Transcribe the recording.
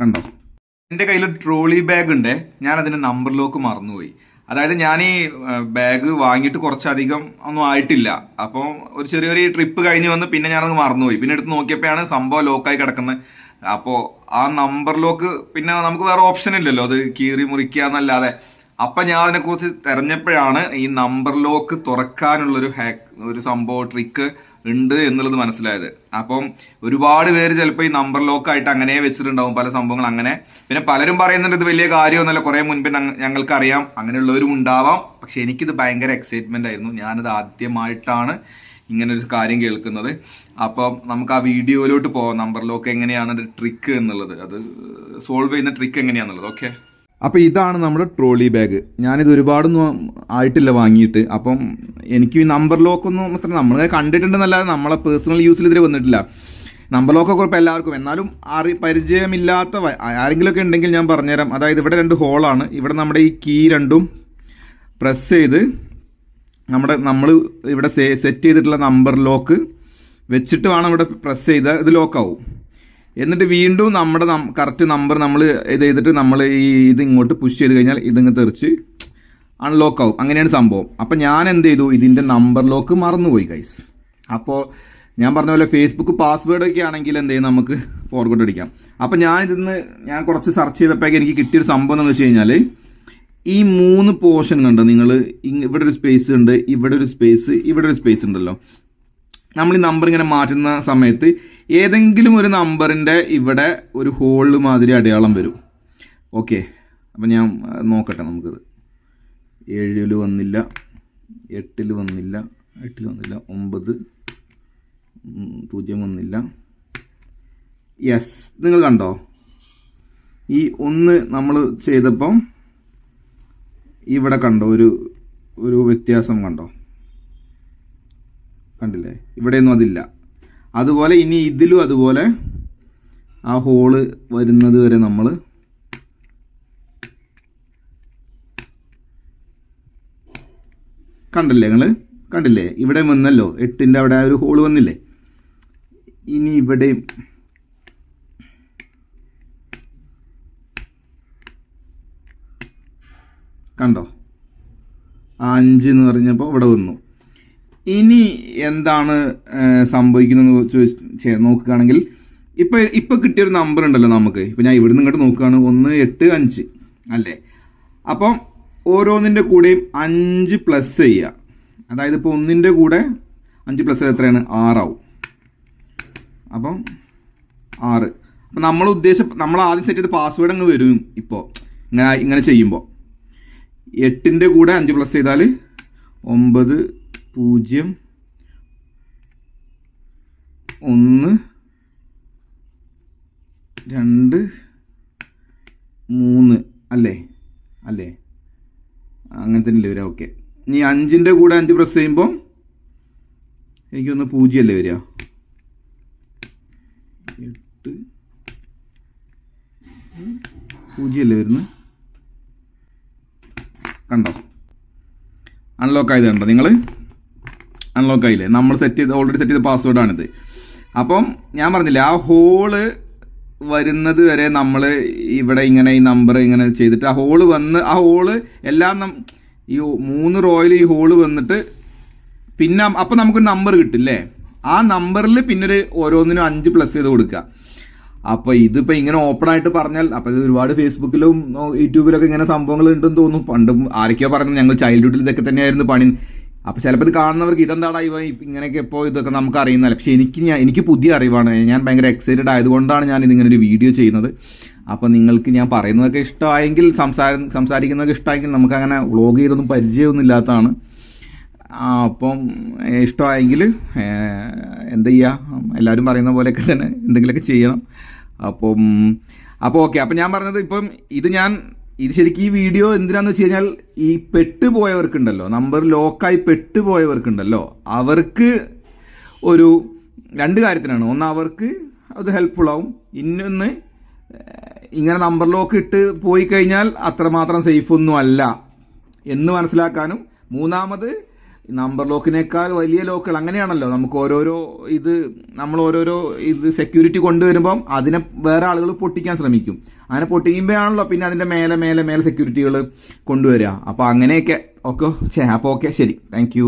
കണ്ടോ? എന്റെ കയ്യിൽ ട്രോളി ബാഗ് ഉണ്ട് ഞാൻ അതിന്റെ നമ്പർ ലോക്ക് മറന്നുപോയി. അതായത് ഞാൻ ഈ ബാഗ് വാങ്ങിയിട്ട് കുറച്ചധികം ഒന്നും ആയിട്ടില്ല. അപ്പോൾ ഒരു ചെറിയൊരു ട്രിപ്പ് കഴിഞ്ഞ് വന്ന് പിന്നെ ഞാനത് മറന്നുപോയി. പിന്നെ എടുത്ത് നോക്കിയപ്പോഴാണ് സംഭവം ലോക്കായി കിടക്കുന്നത് അപ്പോൾ ആ നമ്പർ ലോക്ക് പിന്നെ നമുക്ക് വേറെ ഓപ്ഷൻ ഇല്ലല്ലോ. അത് കീറി മുറിക്കുക എന്നല്ലാതെ. അപ്പം ഞാൻ അതിനെക്കുറിച്ച് തിരഞ്ഞപ്പോഴാണ് ഈ നമ്പർ ലോക്ക് തുറക്കാനുള്ളൊരു ഹാക്ക് ഒരു സംഭവം ട്രിക്ക് ഉണ്ട് എന്നുള്ളത് മനസ്സിലായത്. അപ്പം ഒരുപാട് പേര് ചിലപ്പോൾ ഈ നമ്പർ ലോക്ക് ആയിട്ട് അങ്ങനെ വെച്ചിട്ടുണ്ടാവും പല സംഭവങ്ങൾ അങ്ങനെ. പിന്നെ പലരും പറയുന്നുണ്ട് ഇത് വലിയ കാര്യമൊന്നുമല്ല കുറെ മുൻപ് ഞങ്ങൾക്ക് അറിയാം അങ്ങനെയുള്ളവരും ഉണ്ടാവാം. പക്ഷെ എനിക്കിത് ഭയങ്കര എക്സൈറ്റ്മെന്റ് ആയിരുന്നു. ഞാനത് ആദ്യമായിട്ടാണ് ഒരു കാര്യം കേൾക്കുന്നത്. അപ്പം നമുക്ക് ആ വീഡിയോയിലോട്ട് പോവാം. നമ്പർ ലോക്ക് എങ്ങനെയാണ് ട്രിക്ക് എന്നുള്ളത്. അത് സോൾവ് ചെയ്യുന്ന ട്രിക്ക് എങ്ങനെയാണെന്നുള്ളത് ഓക്കെ അപ്പോൾ ഇതാണ് നമ്മുടെ ട്രോളി ബാഗ്. ഞാനിത് ഒരുപാടൊന്നും ആയിട്ടില്ല വാങ്ങിയിട്ട്. അപ്പം എനിക്ക് ഈ നമ്പർ ലോക്കൊന്നും അത്ര നമ്മൾ കണ്ടിട്ടുണ്ടെന്നല്ലാതെ നമ്മളെ പേഴ്സണൽ യൂസിൽ ഇതിൽ വന്നിട്ടില്ല. നമ്പർ ലോക്കൊക്കെ ഇപ്പോൾ എല്ലാവർക്കും. എന്നാലും അറി പരിചയമില്ലാത്ത ആരെങ്കിലുമൊക്കെ ഉണ്ടെങ്കിൽ ഞാൻ പറഞ്ഞുതരാം. അതായത് ഇവിടെ രണ്ട് ഹോളാണ് ഇവിടെ നമ്മുടെ ഈ കീ രണ്ടും പ്രസ് ചെയ്ത് നമ്മുടെ നമ്മൾ ഇവിടെ സെറ്റ് ചെയ്തിട്ടുള്ള നമ്പർ ലോക്ക് വെച്ചിട്ട് വേണം ഇവിടെ പ്രസ് ചെയ്താൽ ഇത് ലോക്കാവും എന്നിട്ട് വീണ്ടും നമ്മുടെ കറക്റ്റ് നമ്പർ നമ്മൾ ഇത് ചെയ്തിട്ട് നമ്മൾ ഈ ഇത് ഇങ്ങോട്ട് പുഷ് ചെയ്ത് കഴിഞ്ഞാൽ ഇതിങ്ങ് തെറിച്ച് അൺലോക്ക് ആവും. അങ്ങനെയാണ് സംഭവം. അപ്പോൾ ഞാൻ എന്ത് ചെയ്തു? ഇതിന്റെ നമ്പർ ലോക്ക് മറന്നുപോയി ഗൈസ് അപ്പോൾ ഞാൻ പറഞ്ഞ പോലെ ഫേസ്ബുക്ക് പാസ്വേഡ് ഒക്കെ ആണെങ്കിൽ എന്ത് ചെയ്യും? നമുക്ക് ഫോർവേഡ് അടിക്കാം. അപ്പം ഞാൻ ഇതിന്ന് ഞാൻ കുറച്ച് സെർച്ച് ചെയ്തപ്പോഴേക്ക് എനിക്ക് കിട്ടിയൊരു സംഭവം എന്ന് വെച്ച് കഴിഞ്ഞാൽ ഈ മൂന്ന് പോർഷൻ കണ്ടോ? നിങ്ങൾ ഇവിടെ ഒരു സ്പേസ് ഉണ്ട് ഇവിടെ ഒരു സ്പേസ് ഇവിടെ ഒരു സ്പേസ് ഉണ്ടല്ലോ. നമ്മൾ ഈ നമ്പർ ഇങ്ങനെ മാറ്റുന്ന സമയത്ത് ഏതെങ്കിലും ഒരു നമ്പറിന്റെ ഇവിടെ ഒരു ഹോൾ മാതിരി അടയാളം വരും. ഓക്കെ അപ്പം ഞാൻ നോക്കട്ടെ നമുക്കത്. ഏഴിൽ വന്നില്ല എട്ടിൽ വന്നില്ല എട്ടിൽ വന്നില്ല ഒമ്പത് പൂജ്യം വന്നില്ല. യെസ് നിങ്ങൾ കണ്ടോ? ഈ ഒന്ന് നമ്മൾ ചെയ്തപ്പം ഇവിടെ കണ്ടോ? ഒരു ഒരു വ്യത്യാസം കണ്ടോ? കണ്ടില്ലേ? ഇവിടെയൊന്നും അതില്ല. അതുപോലെ ഇനി ഇതിലും അതുപോലെ ആ ഹോൾ വരുന്നത് വരെ നമ്മൾ കണ്ടില്ലേ നിങ്ങൾ കണ്ടില്ലേ? ഇവിടെ വന്നല്ലോ. എട്ടിന്റെ അവിടെ ഒരു ഹോൾ വന്നില്ലേ? ഇനി ഇവിടെയും കണ്ടോ? ആ അഞ്ച് എന്ന് പറഞ്ഞപ്പോൾ ഇവിടെ വന്നു. ഇനി എന്താണ് സംഭവിക്കുന്നത് ചോദിച്ച് നോക്കുകയാണെങ്കിൽ ഇപ്പൊ ഇപ്പൊ കിട്ടിയൊരു നമ്പർ ഉണ്ടല്ലോ നമുക്ക്. ഇപ്പൊ ഞാൻ ഇവിടുന്ന് ഇങ്ങോട്ട് നോക്കുകയാണ്. ഒന്ന് എട്ട് അഞ്ച്. അല്ലേ? അപ്പം ഓരോന്നിന്റെ കൂടെയും അഞ്ച് പ്ലസ് ചെയ്യുക. അതായത് ഇപ്പോൾ ഒന്നിന്റെ കൂടെ അഞ്ച് പ്ലസ് എത്രയാണ്? ആറാവും. അപ്പം ആറ്. അപ്പം നമ്മൾ ഉദ്ദേശം നമ്മൾ ആദ്യം സെറ്റ് ചെയ്ത പാസ്വേഡ് അങ്ങ് വരും ഇപ്പോൾ ഇങ്ങനെ ഇങ്ങനെ ചെയ്യുമ്പോൾ എട്ടിന്റെ കൂടെ അഞ്ച് പ്ലസ് ചെയ്താൽ ഒമ്പത് പൂജ്യം. ഒന്ന്. രണ്ട്. മൂന്ന്. അല്ലേ? അല്ലേ? അങ്ങനെ തന്നെ വരിക? ഓക്കെ. ഇനി അഞ്ചിന്റെ കൂടെ അഞ്ച് പ്രസ് ചെയ്യുമ്പോൾ എനിക്കൊന്ന് പൂജ്യം അല്ലേ വരിക? എട്ട്. പൂജ്യം അല്ലേ വരുന്നത്? കണ്ടോ? അൺലോക്ക് ആയത് കണ്ടോ നിങ്ങൾ അൺലോക്ക് ആയില്ലേ? നമ്മൾ സെറ്റ് ചെയ്ത് ഓൾറെഡി സെറ്റ് ചെയ്ത പാസ്വേഡാണിത് അപ്പം ഞാൻ പറഞ്ഞില്ലേ ആ ഹോൾ വരുന്നത് വരെ നമ്മൾ ഇവിടെ ഇങ്ങനെ ഈ നമ്പർ ഇങ്ങനെ ചെയ്തിട്ട് ആ ഹോൾ വന്ന് ആ ഹോൾ എല്ലാം ഈ മൂന്ന് റോയിൽ ഈ ഹോൾ വന്നിട്ട് പിന്നെ അപ്പം നമുക്കൊരു നമ്പർ കിട്ടില്ലേ? ആ നമ്പറിൽ പിന്നെ ഒരു ഓരോന്നിനും അഞ്ച് പ്ലസ് ചെയ്ത് കൊടുക്കുക. അപ്പോൾ ഇതിപ്പോൾ ഇങ്ങനെ ഓപ്പൺ ആയിട്ട് പറഞ്ഞാൽ അപ്പോൾ ഇത് ഒരുപാട് ഫേസ്ബുക്കിലും യൂട്യൂബിലൊക്കെ ഇങ്ങനെ സംഭവങ്ങൾ ഉണ്ടെന്ന് തോന്നുന്നു പണ്ടും ആരൊക്കെയോ പറഞ്ഞത് ഞങ്ങൾ ചൈൽഡ്ഹുഡിൽ ഇതൊക്കെ തന്നെയായിരുന്നു പണി. അപ്പൊ ചിലപ്പോൾ ഇത് കാണുന്നവർക്ക് ഇതെന്താടാ ഇവ ഇങ്ങനെയൊക്കെ ഇപ്പോൾ ഇതൊക്കെ നമുക്ക് അറിയുന്നതല്ല പക്ഷെ എനിക്ക് ഞാൻ എനിക്ക് പുതിയ അറിവാണ്. ഞാൻ ഭയങ്കര എക്സൈറ്റഡ് ആയതുകൊണ്ടാണ് ഞാൻ ഇതിങ്ങനെ ഒരു വീഡിയോ ചെയ്യുന്നത്. അപ്പോൾ നിങ്ങൾക്ക് ഞാൻ പറയുന്നതൊക്കെ ഇഷ്ടമായെങ്കിൽ സംസാരം സംസാരിക്കുന്നതൊക്കെ ഇഷ്ടമായെങ്കിൽ നമുക്കങ്ങനെ വ്ളോഗ് ചെയ്തൊന്നും പരിചയമൊന്നും ഇല്ലാത്തതാണ്. അപ്പം ഇഷ്ടമായെങ്കിൽ എന്ത് ചെയ്യുക എല്ലാവരും പറയുന്ന പോലെയൊക്കെ തന്നെ എന്തെങ്കിലുമൊക്കെ ചെയ്യണം. അപ്പം അപ്പോൾ ഓക്കെ അപ്പം ഞാൻ പറഞ്ഞത് ഇപ്പം ഇത് ഞാൻ ഇത് ശരിക്കും ഈ വീഡിയോ എന്തിനാന്ന് വെച്ച് കഴിഞ്ഞാൽ ഈ പെട്ടുപോയവർക്കുണ്ടല്ലോ. നമ്പർ ലോക്കായി പെട്ടുപോയവർക്കുണ്ടല്ലോ. അവർക്ക് ഒരു രണ്ട് കാര്യത്തിനാണ്. ഒന്ന് അവർക്ക് അത് ഹെൽപ്ഫുൾ ആവും. ഇന്നൊന്ന് ഇങ്ങനെ നമ്പർ ലോക്ക് ഇട്ട് പോയി കഴിഞ്ഞാൽ അത്രമാത്രം സേഫ് ഒന്നും അല്ല എന്ന് മനസ്സിലാക്കാനും. മൂന്നാമത് നമ്പർ ലോക്കിനേക്കാൾ വലിയ ലോക്കുകൾ അങ്ങനെയാണല്ലോ. നമുക്ക് ഓരോരോ ഇത് നമ്മൾ ഓരോരോ ഇത് സെക്യൂരിറ്റി കൊണ്ടുവരുമ്പം അതിനെ വേറെ ആളുകൾ പൊട്ടിക്കാൻ ശ്രമിക്കും. അങ്ങനെ പൊട്ടിക്കുമ്പോഴാണല്ലോ പിന്നെ അതിന്റെ മേലെ മേലെ മേലെ സെക്യൂരിറ്റികൾ കൊണ്ടുവരിക അപ്പോൾ അങ്ങനെയൊക്കെ. ഓക്കെ അപ്പോൾ ഓക്കെ ശരി. താങ്ക്